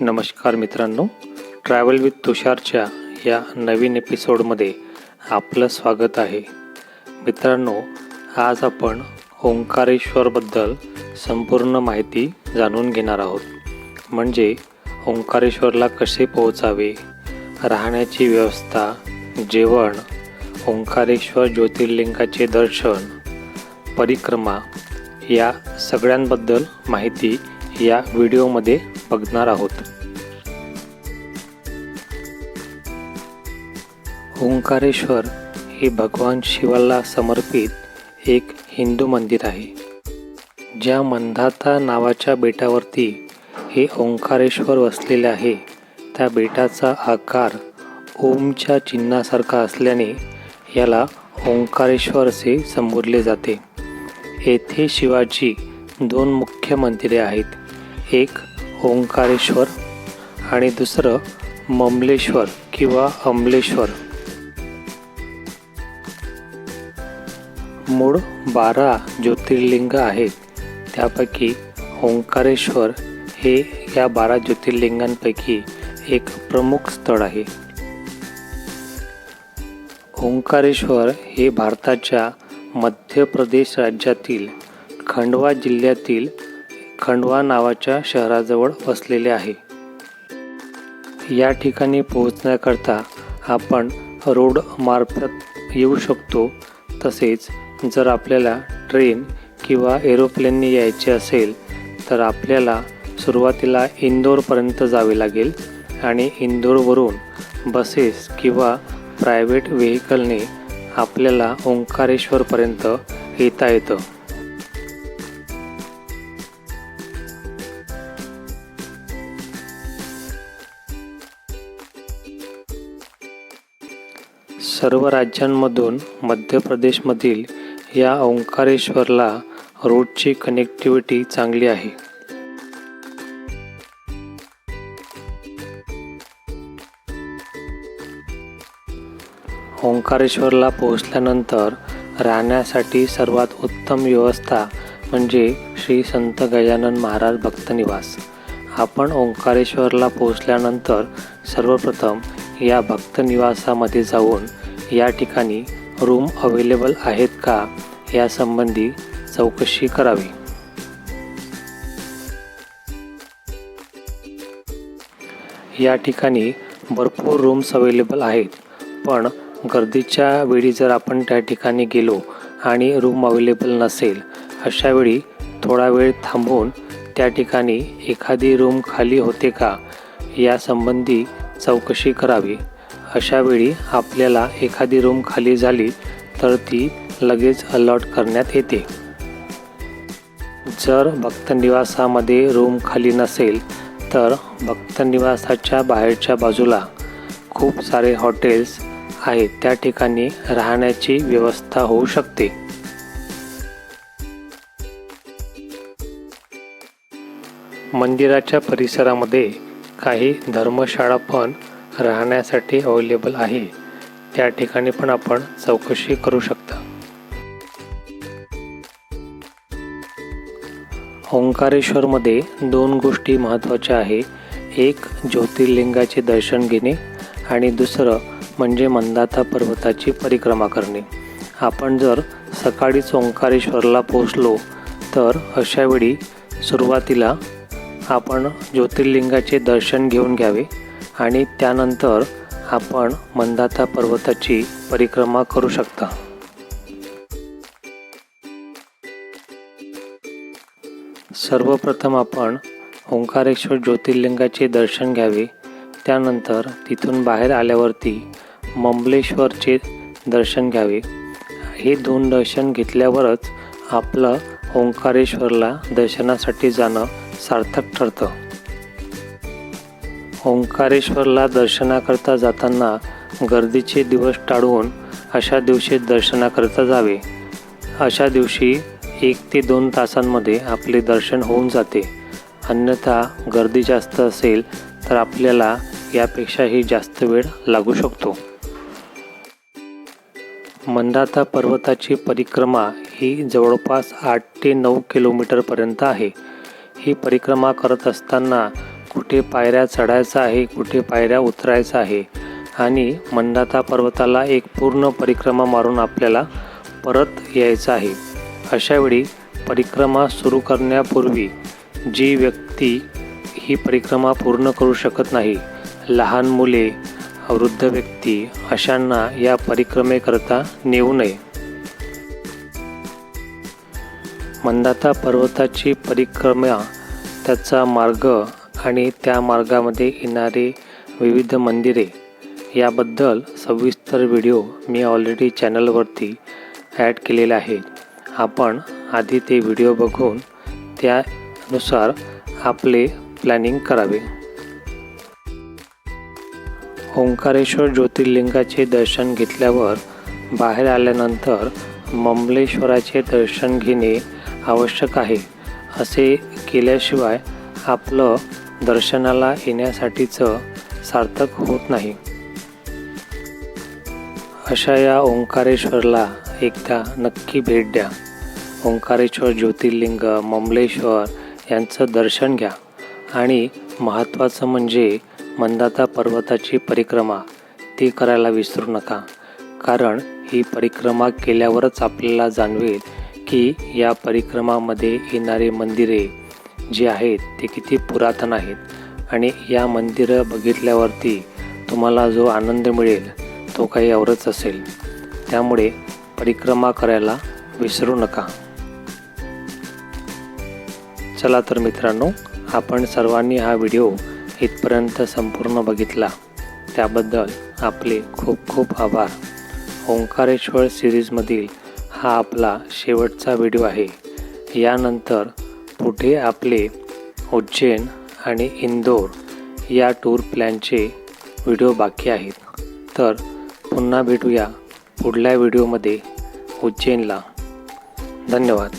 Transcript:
नमस्कार मित्रांनो. Travel with तुषारच्या या नवीन एपिसोडमध्ये आपलं स्वागत आहे. मित्रांनो आज आपण ओंकारेश्वरबद्दल संपूर्ण माहिती जाणून घेणार आहोत. म्हणजे ओंकारेश्वरला कसे पोहोचावे राहण्याची व्यवस्था जेवण ओंकारेश्वर ज्योतिर्लिंगाचे दर्शन परिक्रमा या सगळ्यांबद्दल माहिती या व्हिडिओमध्ये बघणार आहोत. ओंकारेश्वर हे भगवान शिवाला समर्पित एक हिंदू मंदिर आहे. ज्या मंदाता नावाच्या बेटावरती हे ओंकारेश्वर वसलेले आहे त्या बेटाचा आकार ओमच्या चिन्हासारखा असल्याने याला ओंकारेश्वर असे संबोधले जाते. येथे शिवाची दोन मुख्य मंदिरे आहेत. एक ओंकारेश्वर आणि दुसरं ममलेश्वर किंवा अमलेश्वर. मूळ बारा ज्योतिर्लिंग आहेत. त्यापैकी ओंकारेश्वर हे या बारा ज्योतिर्लिंगांपैकी एक प्रमुख स्थळ आहे. ओंकारेश्वर हे भारताच्या मध्य प्रदेश राज्यातील खंडवा जिल्ह्यातील खंडवा नावाच्या शहराजवळ वसलेले आहे. या ठिकाणी पोहोचण्याकरता आपण रोड मार्फत येऊ शकतो. तसेच जर आपल्याला ट्रेन किंवा एरोप्लेनने यायचे असेल तर आपल्याला सुरुवातीला इंदोरपर्यंत जावे लागेल आणि इंदोरवरून बसेस किंवा प्रायव्हेट व्हेकलने आपल्याला ओंकारेश्वरपर्यंत येता येतं. सर्व राज्यांमधून मध्य प्रदेशमधील या ओंकारेश्वरला रोडची कनेक्टिव्हिटी चांगली आहे. ओंकारेश्वरला पोहोचल्यानंतर राहण्यासाठी सर्वात उत्तम व्यवस्था म्हणजे श्री संत गजानन महाराज भक्तनिवास. आपण ओंकारेश्वरला पोहोचल्यानंतर सर्वप्रथम या भक्तनिवासामध्ये जाऊन या ठिकाणी रूम अवेलेबल आहेत का यासंबंधी चौकशी करावी. या ठिकाणी भरपूर रूम्स अवेलेबल आहेत पण गर्दीच्या वेळी जर आपण त्या ठिकाणी गेलो आणि रूम अवेलेबल नसेल अशा वेळी थोडा वेळ थांबून त्या ठिकाणी एखादी रूम खाली होते का यासंबंधी चौकशी करावी. अशावेळी आपल्याला एखादी रूम खाली झाली तर ती लगेच अलॉट करण्यात येते. जर भक्तनिवासामध्ये रूम खाली नसेल तर भक्तनिवासाच्या बाहेरच्या बाजूला खूप सारे हॉटेल्स आहेत. त्या ठिकाणी राहण्याची व्यवस्था होऊ शकते. मंदिराच्या परिसरामध्ये काही धर्मशाळा पण राहण्यासाठी अवेलेबल आहे. त्या ठिकाणी पण आपण चौकशी करू शकता. ओंकारेश्वरमध्ये दोन गोष्टी महत्त्वाच्या आहे. एक ज्योतिर्लिंगाचे दर्शन घेणे आणि दुसरं म्हणजे मंदाता पर्वताची परिक्रमा करणे. आपण जर सकाळीच ओंकारेश्वरला पोचलो तर अशावेळी सुरुवातीला आपण ज्योतिर्लिंगाचे दर्शन घेऊन घ्यावे आणि त्यानंतर आपण मंदाता पर्वताची परिक्रमा करू शकता. सर्वप्रथम आपण ओंकारेश्वर ज्योतिर्लिंगाचे दर्शन घ्यावे. त्यानंतर तिथून बाहेर आल्यावरती मंबलेश्वरचे दर्शन घ्यावे. हे दोन दर्शन घेतल्यावरच आपलं ओंकारेश्वरला दर्शनासाठी जाणं सार्थक ठरतं. ओंकारेश्वरला दर्शनाकरता जाताना गर्दीचे दिवस टाळून अशा दिवशी दर्शनाकरता जावे. अशा दिवशी एक ते दोन तासांमध्ये आपले दर्शन होऊन जाते. अन्यथा गर्दी जास्त असेल तर आपल्याला यापेक्षाही जास्त वेळ लागू शकतो. मंदाता पर्वताची परिक्रमा ही जवळपास आठ ते नऊ किलोमीटरपर्यंत आहे. ही परिक्रमा करत असताना कुठे पायऱ्या चढायचा आहे कुठे पायऱ्या उतरायचा आहे आणि मंदाता पर्वताला एक पूर्ण परिक्रमा मारून आपल्याला परत यायचं आहे. अशावेळी परिक्रमा सुरू करण्यापूर्वी जी व्यक्ती ही परिक्रमा पूर्ण करू शकत नाही लहान मुले वृद्ध व्यक्ती अशांना या परिक्रमेकरता नेऊ नये. मंदाता पर्वताची परिक्रमा त्याचा मार्ग आणि त्या मार्गामध्ये येणारे विविध मंदिरे. याबद्दल सविस्तर व्हिडिओ मी ऑलरेडी चॅनलवरती ॲड केलेले आहे. आपण आधी ते व्हिडिओ बघून त्यानुसार आपले प्लॅनिंग करावे. ओंकारेश्वर ज्योतिर्लिंगाचे दर्शन घेतल्यावर बाहेर आल्यानंतर ममलेश्वराचे दर्शन घेणे आवश्यक आहे. असे केल्याशिवाय आपलं दर्शनाला येण्यासाठीचं सार्थक होत नाही. अशा या ओंकारेश्वरला एकदा नक्की भेट द्या. ओंकारेश्वर ज्योतिर्लिंग ममलेश्वर यांचं दर्शन घ्या. आणि महत्त्वाचं म्हणजे मंदाता पर्वताची परिक्रमा ती करायला विसरू नका. कारण ही परिक्रमा केल्यावरच आपल्याला जाणवेल की या परिक्रमामध्ये येणारे मंदिरे जी आहेत ते किती पुरातन आहेत. आणि या मंदिरं बघितल्यावरती तुम्हाला जो आनंद मिळेल तो काही औरच असेल. त्यामुळे परिक्रमा करायला विसरू नका. चला तर मित्रांनो आपण सर्वांनी हा व्हिडिओ इथपर्यंत संपूर्ण बघितला. त्याबद्दल आपले खूप खूप आभार. ओंकारेश्वर सिरीजमधील हा आपला शेवटचा व्हिडिओ आहे. यानंतर पुढे आपले उज्जैन आणि इंदोर या टूर प्लॅनचे व्हिडिओ बाकी आहेत. तर पुन्हा भेटूया पुढल्या व्हिडिओमध्ये. उज्जैनला. धन्यवाद.